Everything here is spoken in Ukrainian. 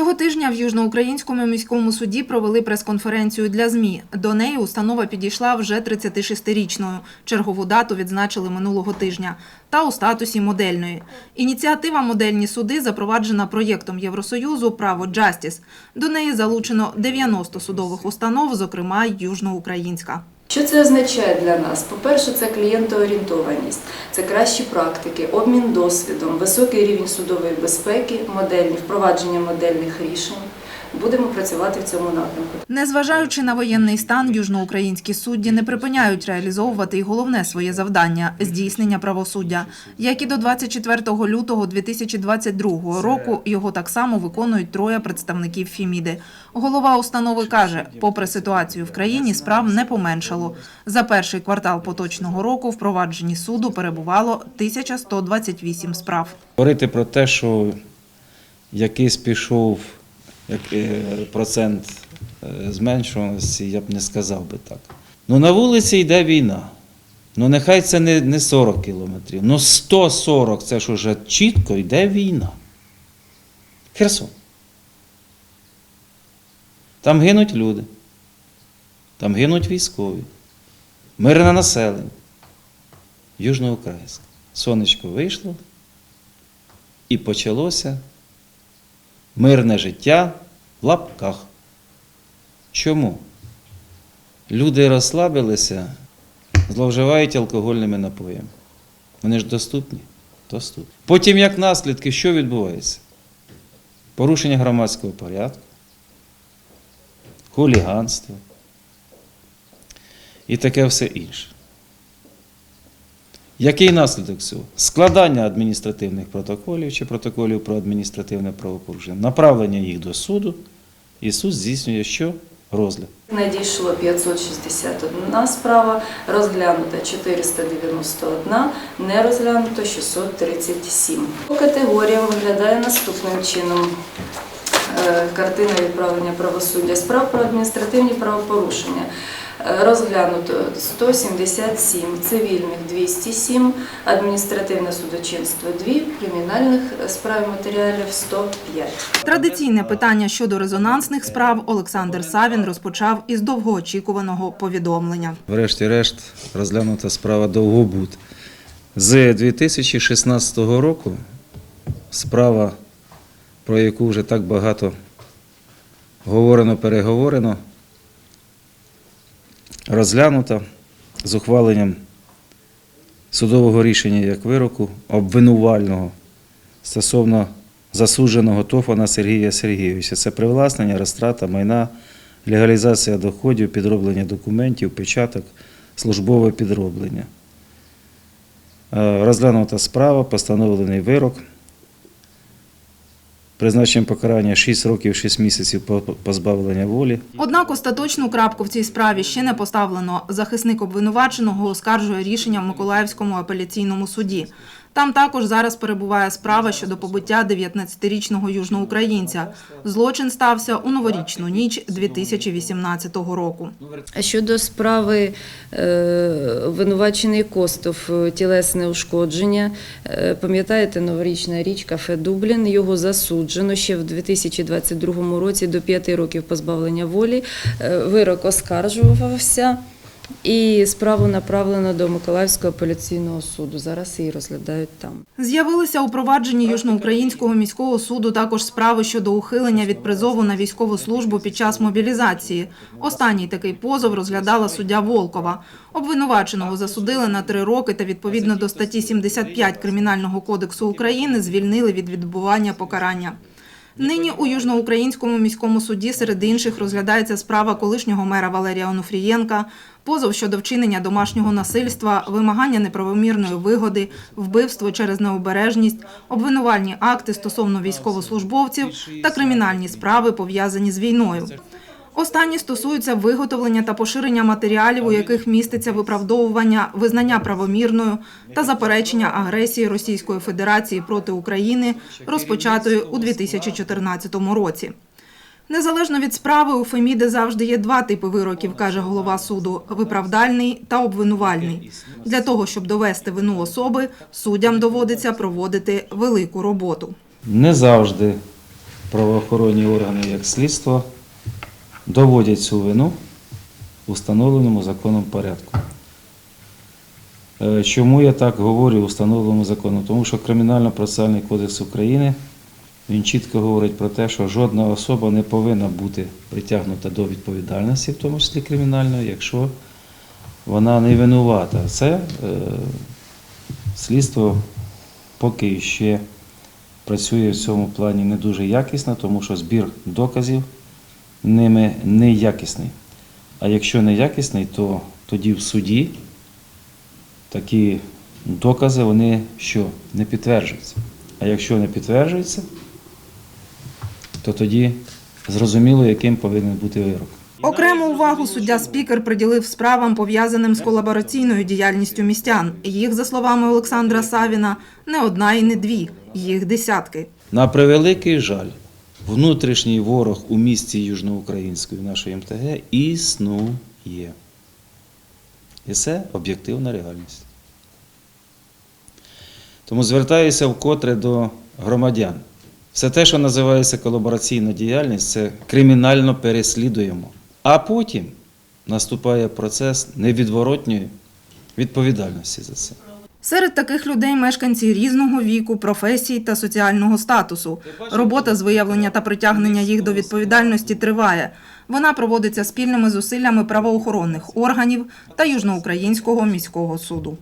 Цього тижня в Южноукраїнському міському суді провели прес-конференцію для ЗМІ. До неї установа підійшла вже 36-річною. Чергову дату відзначили минулого тижня. Та у статусі модельної. Ініціатива «Модельні суди» запроваджена проєктом Євросоюзу «Право Джастіс». До неї залучено 90 судових установ, зокрема Южноукраїнська. Що це означає для нас? По-перше, це клієнтоорієнтованість, це кращі практики, обмін досвідом, високий рівень судової безпеки, модельні, впровадження модельних рішень. Будемо працювати в цьому напрямку. Незважаючи на воєнний стан, южноукраїнські судді не припиняють реалізовувати й головне своє завдання здійснення правосуддя. Як і до 24 лютого 2022 року, його так само виконують троє представників Фіміди. Голова установи каже, попри ситуацію в країні, справ не поменшало. За перший квартал поточного року в провадженні суду перебувало 1128 справ. Говорити про те, що якийсь пішов процент е, зменшуваності, я б не сказав би так. Ну на вулиці йде війна. Ну нехай це не, не 40 кілометрів, ну 140 це ж уже чітко йде війна. Херсон. Там гинуть люди, там гинуть військові, мирне населення. Южноукраїнська. Сонечко вийшло і почалося мирне життя в лапках. Чому? Люди розслабилися, зловживають алкогольними напоями. Вони ж доступні? Доступні. Потім, як наслідки, що відбувається? Порушення громадського порядку, хуліганство і таке все інше. Який наслідок цього? Складання адміністративних протоколів чи протоколів про адміністративне правопорушення, направлення їх до суду, і суд здійснює що? Розгляд. Надійшло 561 справа, розглянуто 491, не розглянуто 637. По категоріям виглядає наступним чином. Е, Картина відправлення правосуддя справ про адміністративні правопорушення. Е, Розглянуто 177, цивільних 207, адміністративне судочинство 2, кримінальних справ і матеріалів 105. Традиційне питання щодо резонансних справ Олександр Савін розпочав із довгоочікуваного повідомлення. Врешті-решт розглянута справа Довгобуд. З 2016 року справа, про яку вже так багато говорено, переговорено, розглянута з ухваленням судового рішення як вироку обвинувального стосовно засудженого Тофана Сергія Сергійовича. Це привласнення, розтрата майна, легалізація доходів, підроблення документів, печаток, службове підроблення. Е, Розглянута справа, постановлений вирок. Призначення покарання 6 років 6 місяців по- позбавлення волі. Однак остаточну крапку в цій справі ще не поставлено. Захисник обвинуваченого оскаржує рішення в Миколаївському апеляційному суді. Там також зараз перебуває справа щодо побиття 19-річного южноукраїнця. Злочин стався у новорічну ніч 2018 року. Щодо справи е, обвинувачений Костов, е, тілесне ушкодження, е, пам'ятаєте, новорічна річ, кафе Дублін, його засуджено ще в 2022 році до 5 років позбавлення волі. Вирок оскаржувався. І справу направлено до Миколаївського апеляційного суду. Зараз її розглядають там. З'явилися у провадженні Южноукраїнського міського суду також справи щодо ухилення від призову на військову службу під час мобілізації. Останній такий позов розглядала суддя Волкова. Обвинуваченого засудили на три роки та відповідно до статті 75 Кримінального кодексу України звільнили від відбування покарання. Нині у Южноукраїнському міському суді серед інших розглядається справа колишнього мера Валерія Онуфрієнка, позов щодо вчинення домашнього насильства, вимагання неправомірної вигоди, вбивство через необережність, обвинувальні акти стосовно військовослужбовців та кримінальні справи, пов'язані з війною. Останні стосуються виготовлення та поширення матеріалів, у яких міститься виправдовування, визнання правомірною та заперечення агресії Російської Федерації проти України, розпочатої у 2014 році. Незалежно від справи, у Феміди завжди є два типи вироків, каже голова суду: виправдальний та обвинувальний. Для того, щоб довести вину особи, суддям доводиться проводити велику роботу. Не завжди правоохоронні органи як слідство доводять цю вину у встановленому законом порядку. Е, Чому я так говорю у встановленому законом? Тому що Кримінально-процесуальний кодекс України він чітко говорить про те, що жодна особа не повинна бути притягнута до відповідальності, в тому числі кримінальної, якщо вона не винувата. Це е, слідство поки ще працює в цьому плані не дуже якісно, тому що збір доказів ними не якісний. А якщо не якісний, то тоді в суді такі докази вони що не підтверджуються. А якщо не підтверджуються, то тоді зрозуміло, яким повинен бути вирок. Окрему увагу суддя спікер приділив справам, пов'язаним з колабораційною діяльністю містян. Їх, за словами Олександра Савіна, не одна і не дві, їх десятки. На превеликий жаль, внутрішній ворог у місті Южноукраїнської нашої МТГ існує. І це об'єктивна реальність. Тому звертаюся вкотре до громадян. Все те, що називається колабораційна діяльність, це кримінально переслідуємо. А потім наступає процес невідворотньої відповідальності за це. Серед таких людей мешканці різного віку, професій та соціального статусу. Робота з виявлення та притягнення їх до відповідальності триває. Вона проводиться спільними зусиллями правоохоронних органів та Южноукраїнського міського суду.